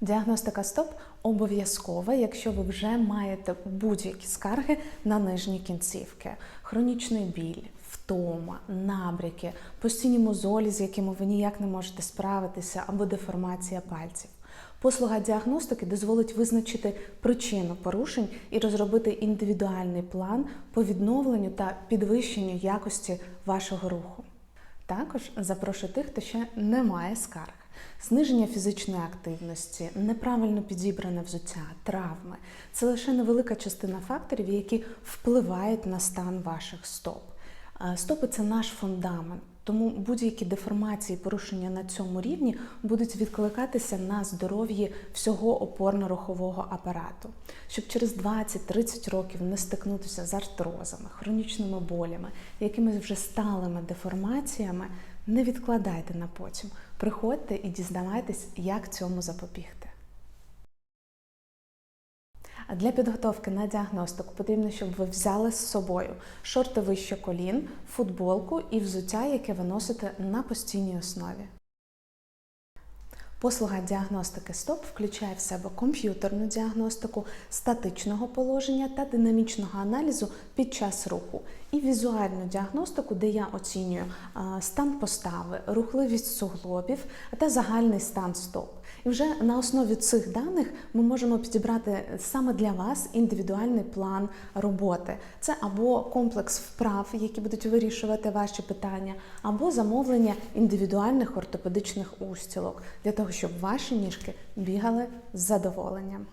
Діагностика стоп обов'язкова, якщо ви вже маєте будь-які скарги на нижні кінцівки, хронічний біль, втома, набряки, постійні мозолі, з якими ви ніяк не можете справитися, або деформація пальців. Послуга діагностики дозволить визначити причину порушень і розробити індивідуальний план по відновленню та підвищенню якості вашого руху. Також запрошую тих, хто ще не має скарг. Зниження фізичної активності, неправильно підібране взуття, травми це лише невелика частина факторів, які впливають на стан ваших стоп. Е, Стопи це наш фундамент, тому будь-які деформації, порушення на цьому рівні будуть відкликатися на здоров'ї всього опорно-рухового апарату. Щоб через 20-30 років не стикнутися з артрозами, хронічними болями, якимись вже сталими деформаціями, не відкладайте на потім. Приходьте і дізнавайтесь, як цьому запобігти. Для підготовки на діагностику потрібно, щоб ви взяли з собою шорти вище колін, футболку і взуття, яке ви носите на постійній основі. Послуга діагностики СТОП включає в себе комп'ютерну діагностику статичного положення та динамічного аналізу під час руху, і візуальну діагностику, де я оцінюю стан постави, рухливість суглобів та загальний стан стоп. І вже на основі цих даних ми можемо підібрати саме для вас індивідуальний план роботи. Це або комплекс вправ, які будуть вирішувати ваші питання, або замовлення індивідуальних ортопедичних устілок для того, щоб ваші ніжки бігали з задоволенням.